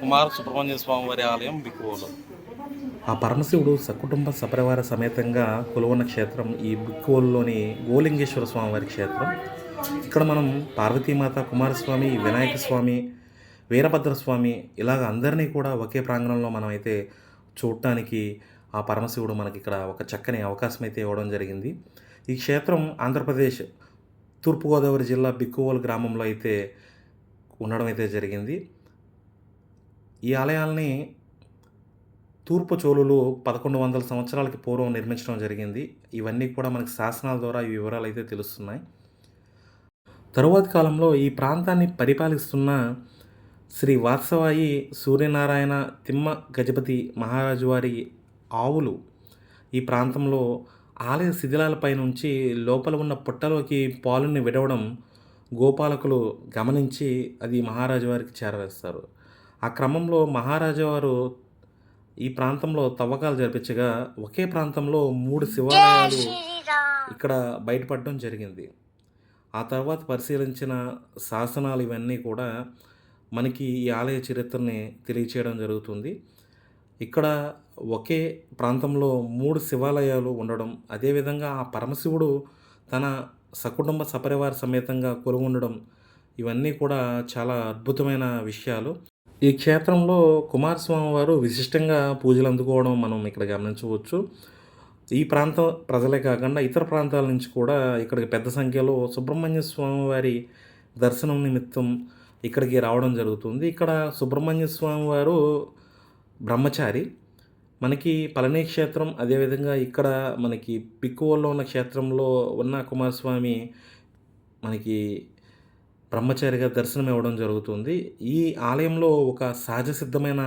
కుమార సుబ్రహ్మణ్య స్వామి వారి ఆలయం బిక్కువలో. ఆ పరమశివుడు సకుటుంబ సపరివార సమేతంగా కొలువున్న క్షేత్రం ఈ బిక్కువల్లోని గోలింగేశ్వర స్వామివారి క్షేత్రం. ఇక్కడ మనం పార్వతీమాత కుమారస్వామి వినాయక స్వామి వీరభద్ర స్వామి ఇలాగ అందరినీ కూడా ఒకే ప్రాంగణంలో మనం అయితే చూడటానికి ఆ పరమశివుడు మనకి ఇక్కడ ఒక చక్కని అవకాశం అయితే ఇవ్వడం జరిగింది. ఈ క్షేత్రం ఆంధ్రప్రదేశ్ తూర్పుగోదావరి జిల్లా బిక్కువోలు గ్రామంలో అయితే ఉండడం అయితే జరిగింది. ఈ ఆలయాల్ని తూర్పు చోళులు పదకొండు వందల సంవత్సరాలకి పూర్వం నిర్మించడం జరిగింది. ఇవన్నీ కూడా మనకి శాసనాల ద్వారా ఈ వివరాలు అయితే తెలుస్తున్నాయి. తరువాతి కాలంలో ఈ ప్రాంతాన్ని పరిపాలిస్తున్న శ్రీ వాత్సవాయి సూర్యనారాయణ తిమ్మ గజపతి మహారాజు వారి ఆవులు ఈ ప్రాంతంలో ఆలయ శిథిలాలపై నుంచి లోపల ఉన్న పుట్టలోకి పాలుని విడవడం గోపాలకులు గమనించి అది మహారాజు వారికి చేరవేస్తారు. ఆ క్రమంలో మహారాజా వారు ఈ ప్రాంతంలో తవ్వకాలు జరిపించగా ఒకే ప్రాంతంలో మూడు శివాలయాలు ఇక్కడ బయటపడడం జరిగింది. ఆ తర్వాత పరిశీలించిన శాసనాలు ఇవన్నీ కూడా మనకి ఈ ఆలయ చరిత్రని తెలియచేయడం జరుగుతుంది. ఇక్కడ ఒకే ప్రాంతంలో మూడు శివాలయాలు ఉండడం అదేవిధంగా ఆ పరమశివుడు తన సకుటుంబ సపరివార సమేతంగా కొలువుండడం ఇవన్నీ కూడా చాలా అద్భుతమైన విషయాలు. ఈ క్షేత్రంలో కుమారస్వామి వారు విశిష్టంగా పూజలు అందుకోవడం మనం ఇక్కడ గమనించవచ్చు. ఈ ప్రాంతం ప్రజలే కాకుండా ఇతర ప్రాంతాల నుంచి కూడా ఇక్కడికి పెద్ద సంఖ్యలో సుబ్రహ్మణ్య స్వామి వారి దర్శనం నిమిత్తం ఇక్కడికి రావడం జరుగుతుంది. ఇక్కడ సుబ్రహ్మణ్య స్వామి వారు బ్రహ్మచారి. మనకి పళని క్షేత్రం అదేవిధంగా ఇక్కడ మనకి పిక్కువల్లో ఉన్న క్షేత్రంలో ఉన్న కుమారస్వామి మనకి బ్రహ్మచారిగా దర్శనం ఇవ్వడం జరుగుతుంది. ఈ ఆలయంలో ఒక సహజ సిద్ధమైన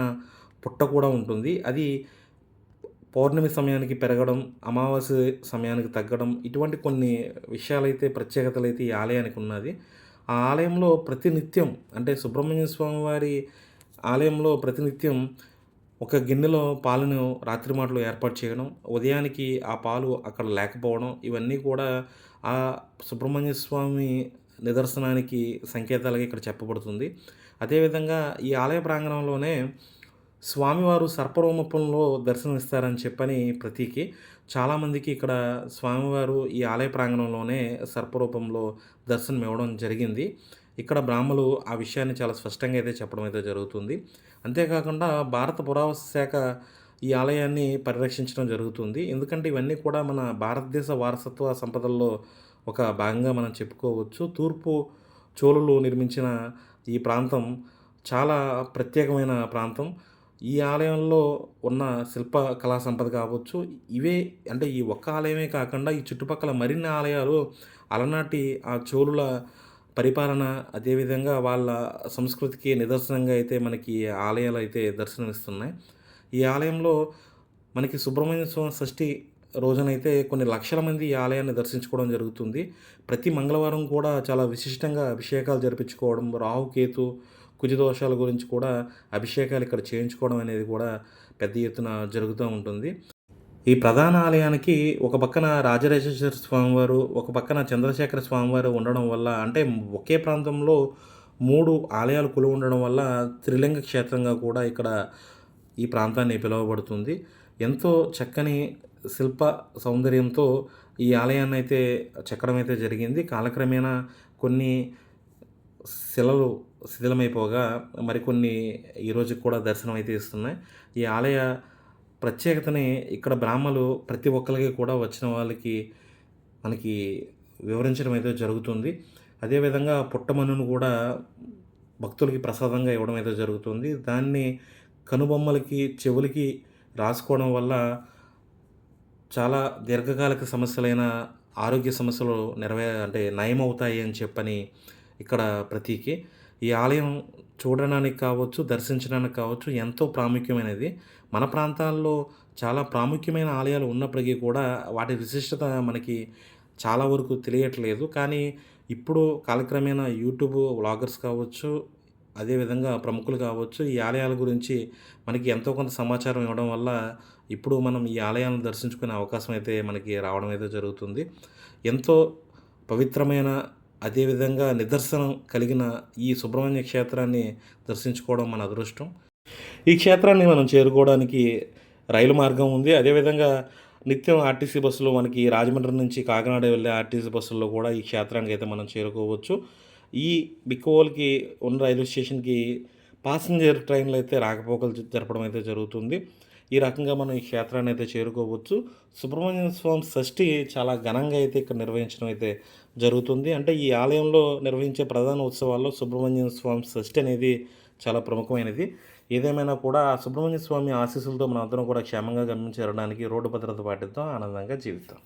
పుట్ట కూడా ఉంటుంది. అది పౌర్ణమి సమయానికి పెరగడం అమావాస్య సమయానికి తగ్గడం ఇటువంటి కొన్ని విషయాలైతే ప్రత్యేకతలు అయితే ఈ ఆలయానికి ఉన్నది. ఆ ఆలయంలో ప్రతినిత్యం అంటే సుబ్రహ్మణ్య స్వామి వారి ఆలయంలో ప్రతినిత్యం ఒక గిన్నెలో పాలను రాత్రి మాటలు ఏర్పాటు చేయడం ఉదయానికి ఆ పాలు అక్కడ లేకపోవడం ఇవన్నీ కూడా ఆ సుబ్రహ్మణ్య స్వామి నిదర్శనానికి సంకేతాలుగా ఇక్కడ చెప్పబడుతుంది. అదేవిధంగా ఈ ఆలయ ప్రాంగణంలోనే స్వామివారు సర్పరూపంలో దర్శనమిస్తారని చెప్పని ప్రతీకి చాలామందికి ఇక్కడ స్వామివారు ఈ ఆలయ ప్రాంగణంలోనే సర్పరూపంలో దర్శనం ఇవ్వడం జరిగింది. ఇక్కడ బ్రాహ్మలు ఆ విషయాన్ని చాలా స్పష్టంగా అయితే చెప్పడం అయితే జరుగుతుంది. అంతేకాకుండా భారత పురావస్తు శాఖ ఈ ఆలయాన్ని పరిరక్షించడం జరుగుతుంది. ఎందుకంటే ఇవన్నీ కూడా మన భారతదేశ వారసత్వ సంపదల్లో ఒక భాగంగా మనం చెప్పుకోవచ్చు. తూర్పు చోళులు నిర్మించిన ఈ ప్రాంతం చాలా ప్రత్యేకమైన ప్రాంతం. ఈ ఆలయంలో ఉన్న శిల్ప కళా సంపద కావచ్చు ఇవే అంటే ఈ ఒక్క ఆలయమే కాకుండా ఈ చుట్టుపక్కల మరిన్ని ఆలయాలు అలనాటి ఆ చోళుల పరిపాలన అదేవిధంగా వాళ్ళ సంస్కృతికి నిదర్శనంగా అయితే మనకి ఆలయాలు అయితే దర్శనమిస్తున్నాయి. ఈ ఆలయంలో మనకి సుబ్రహ్మణ్య స్వామి షష్ఠి రోజునైతే కొన్ని లక్షల మంది ఈ ఆలయాన్ని దర్శించుకోవడం జరుగుతుంది. ప్రతి మంగళవారం కూడా చాలా విశిష్టంగా అభిషేకాలు జరిపించుకోవడం రాహుకేతు కుజదోషాల గురించి కూడా అభిషేకాలు ఇక్కడ చేయించుకోవడం అనేది కూడా పెద్ద ఎత్తున జరుగుతూ ఉంటుంది. ఈ ప్రధాన ఆలయానికి ఒక పక్కన రాజరాజేశ్వర స్వామివారు ఒక పక్కన చంద్రశేఖర స్వామివారు ఉండడం వల్ల అంటే ఒకే ప్రాంతంలో మూడు ఆలయాలు కొలువు ఉండడం వల్ల త్రిలింగ క్షేత్రంగా కూడా ఇక్కడ ఈ ప్రాంతాన్ని పిలువబడుతుంది. ఎంతో చక్కని శిల్ప సౌందర్యంతో ఈ ఆలయాన్ని అయితే చెక్కడం అయితే జరిగింది. కాలక్రమేణా కొన్ని శిలలు శిథిలమైపోగా మరికొన్ని ఈరోజు కూడా దర్శనం అయితే ఇస్తున్నాయి. ఈ ఆలయ ప్రత్యేకతని ఇక్కడ బ్రాహ్మలు ప్రతి ఒక్కరికి కూడా వచ్చిన వాళ్ళకి మనకి వివరించడం అయితే జరుగుతుంది అదేవిధంగా పుట్టమన్నును కూడా భక్తులకి ప్రసాదంగా ఇవ్వడం అయితే జరుగుతుంది. దాన్ని కనుబొమ్మలకి చెవులకి రాసుకోవడం వల్ల చాలా దీర్ఘకాలిక సమస్యలైన ఆరోగ్య సమస్యలు నెరవే అంటే నయమవుతాయి అని చెప్పని ఇక్కడ ప్రతీకి. ఈ ఆలయం చూడడానికి కావచ్చు దర్శించడానికి కావచ్చు ఎంతో ప్రాముఖ్యమైనది. మన ప్రాంతాల్లో చాలా ప్రాముఖ్యమైన ఆలయాలు ఉన్నప్పటికీ కూడా వాటి విశిష్టత మనకి చాలా వరకు తెలియట్లేదు. కానీ ఇప్పుడు కాలక్రమేణా యూట్యూబ్ వ్లాగర్స్ కావచ్చు అదేవిధంగా ప్రముఖులు కావచ్చు ఈ ఆలయాల గురించి మనకి ఎంతో కొంత సమాచారం ఇవ్వడం వల్ల ఇప్పుడు మనం ఈ ఆలయాలను దర్శించుకునే అవకాశం అయితే మనకి రావడం అయితే జరుగుతుంది. ఎంతో పవిత్రమైన అదేవిధంగా నిదర్శనం కలిగిన ఈ సుబ్రహ్మణ్య క్షేత్రాన్ని దర్శించుకోవడం మన అదృష్టం. ఈ క్షేత్రాన్ని మనం చేరుకోవడానికి రైలు మార్గం ఉంది. అదేవిధంగా నిత్యం ఆర్టీసీ బస్సులో మనకి రాజమండ్రి నుంచి కాకినాడ వెళ్ళే ఆర్టీసీ బస్సుల్లో కూడా ఈ క్షేత్రానికి అయితే మనం చేరుకోవచ్చు. ఈ బిక్కోల్కి ఉన్న రైల్వే స్టేషన్కి పాసింజర్ ట్రైన్లు అయితే రాకపోకలు జరపడం అయితే జరుగుతుంది. ఈ రకంగా మనం ఈ క్షేత్రాన్ని అయితే చేరుకోవచ్చు. సుబ్రహ్మణ్య స్వామి షష్ఠి చాలా ఘనంగా అయితే ఇక్కడ నిర్వహించడం అయితే జరుగుతుంది. అంటే ఈ ఆలయంలో నిర్వహించే ప్రధాన ఉత్సవాల్లో సుబ్రహ్మణ్య స్వామి షష్ఠి అనేది చాలా ప్రముఖమైనది. ఏదేమైనా కూడా సుబ్రహ్మణ్య స్వామి ఆశీస్సులతో మనం అందరం కూడా క్షేమంగా గమనించేరడానికి రోడ్డు భద్రత పాటిద్దాం. ఆనందంగా జీవితాం